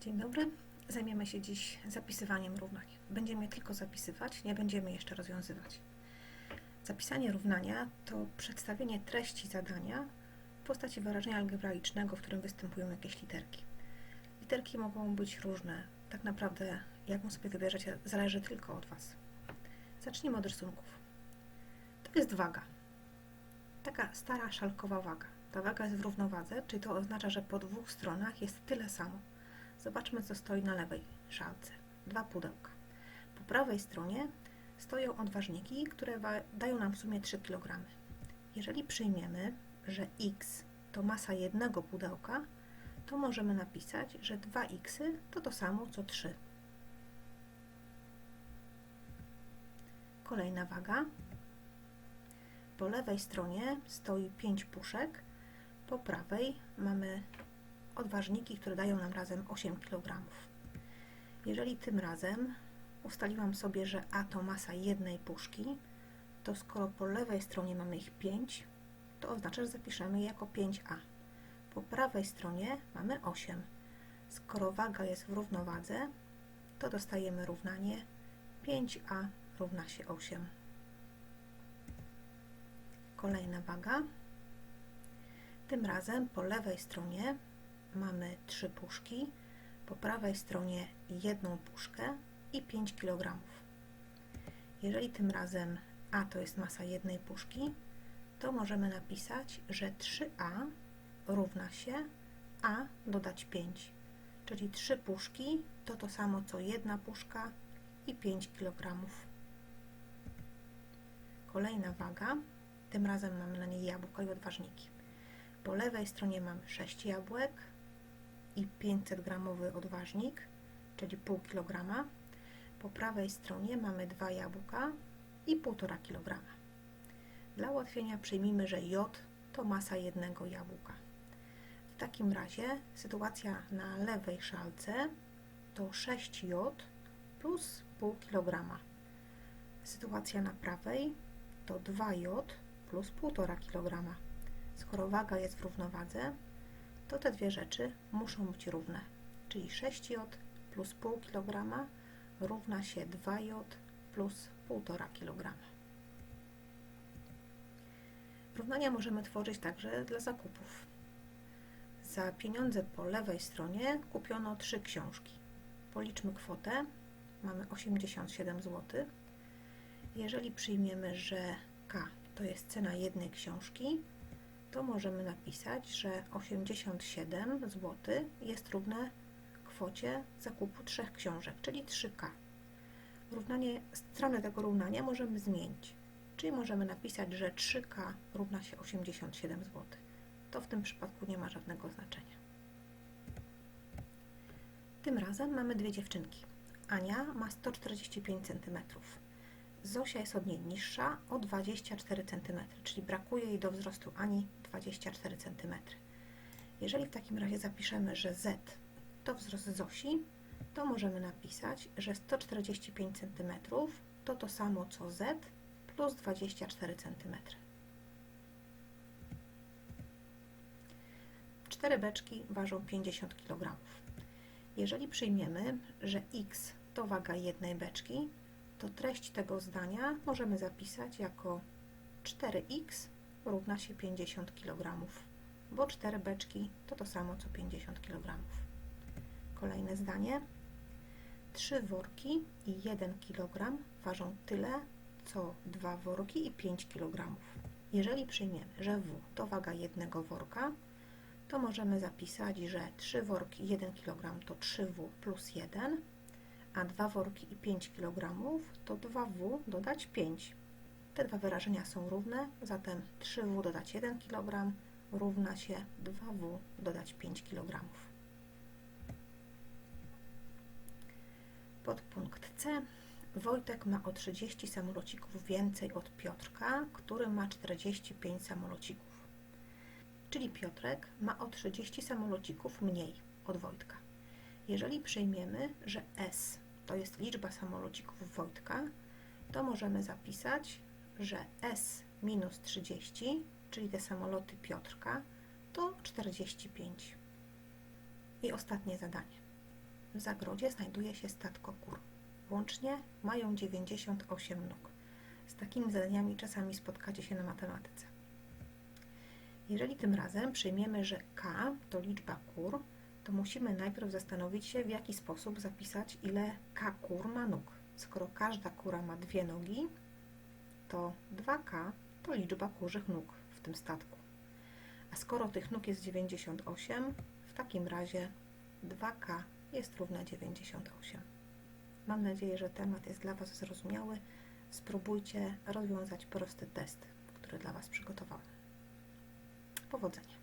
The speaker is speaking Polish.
Dzień dobry. Zajmiemy się dziś zapisywaniem równań. Będziemy je tylko zapisywać, nie będziemy jeszcze rozwiązywać. Zapisanie równania to przedstawienie treści zadania w postaci wyrażenia algebraicznego, w którym występują jakieś literki. Literki mogą być różne. Tak naprawdę, jaką sobie wybierzecie, zależy tylko od Was. Zacznijmy od rysunków. To jest waga. Taka stara szalkowa waga. Ta waga jest w równowadze, czyli to oznacza, że po dwóch stronach jest tyle samo. Zobaczmy, co stoi na lewej szalce. Dwa pudełka. Po prawej stronie stoją odważniki, które dają nam w sumie 3 kg. Jeżeli przyjmiemy, że x to masa jednego pudełka, to możemy napisać, że 2x to to samo co 3. Kolejna waga. Po lewej stronie stoi 5 puszek, po prawej mamy odważniki, które dają nam razem 8 kg. Jeżeli tym razem ustaliłam sobie, że A to masa jednej puszki, to skoro po lewej stronie mamy ich 5, to oznacza, że zapiszemy je jako 5A. Po prawej stronie mamy 8. Skoro waga jest w równowadze, to dostajemy równanie 5A równa się 8. Kolejna waga. Tym razem po lewej stronie mamy 3 puszki, po prawej stronie jedną puszkę i 5 kg. Jeżeli tym razem A to jest masa jednej puszki, to możemy napisać, że 3A równa się A dodać 5, czyli 3 puszki to to samo co jedna puszka i 5 kg. Kolejna waga, tym razem mamy na niej jabłka i odważniki. Po lewej stronie mamy 6 jabłek i 500 gramowy odważnik, czyli pół kilograma. Po prawej stronie mamy 2 jabłka i 1,5 kg. Dla ułatwienia przyjmijmy, że J to masa jednego jabłka. W takim razie sytuacja na lewej szalce to 6J plus pół kilograma. Sytuacja na prawej to 2J plus 1,5 kg. Skoro waga jest w równowadze, to te dwie rzeczy muszą być równe, czyli 6J plus pół kg równa się 2J plus 1,5 kg. Równania możemy tworzyć także dla zakupów. Za pieniądze po lewej stronie kupiono trzy książki. Policzmy kwotę. Mamy 87 zł. Jeżeli przyjmiemy, że K to jest cena jednej książki, to możemy napisać, że 87 zł jest równe kwocie zakupu trzech książek, czyli 3K. Równanie, stronę tego równania możemy zmienić, czyli możemy napisać, że 3K równa się 87 zł. To w tym przypadku nie ma żadnego znaczenia. Tym razem mamy dwie dziewczynki. Ania ma 145 cm. Zosia jest od niej niższa o 24 cm, czyli brakuje jej do wzrostu Ani 24 cm. Jeżeli w takim razie zapiszemy, że Z to wzrost Zosi, to możemy napisać, że 145 cm to to samo co Z plus 24 cm. Cztery beczki ważą 50 kg. Jeżeli przyjmiemy, że x to waga jednej beczki, to treść tego zdania możemy zapisać jako 4x równa się 50 kg, bo 4 beczki to to samo co 50 kg. Kolejne zdanie. 3 worki i 1 kg ważą tyle co 2 worki i 5 kg. Jeżeli przyjmiemy, że W to waga jednego worka, to możemy zapisać, że 3 worki i 1 kg to 3W plus 1, a 2 worki i 5 kg to 2W dodać 5. Te dwa wyrażenia są równe, zatem 3W dodać 1 kg równa się 2W dodać 5 kg. Podpunkt C. Wojtek ma o 30 samolocików więcej od Piotrka, który ma 45 samolocików. Czyli Piotrek ma o 30 samolocików mniej od Wojtka. Jeżeli przyjmiemy, że S to jest liczba samolocików Wojtka, to możemy zapisać, że S minus 30, czyli te samoloty Piotrka, to 45. I ostatnie zadanie. w zagrodzie znajduje się statko kur. Łącznie mają 98 nóg. Z takimi zadaniami czasami spotkacie się na matematyce. Jeżeli tym razem przyjmiemy, że k to liczba kur, to musimy najpierw zastanowić się, w jaki sposób zapisać, ile k kur ma nóg. Skoro każda kura ma dwie nogi, to 2k to liczba kurzych nóg w tym statku. A skoro tych nóg jest 98, w takim razie 2k jest równe 98. Mam nadzieję, że temat jest dla Was zrozumiały. Spróbujcie rozwiązać prosty test, który dla Was przygotowałem. Powodzenia!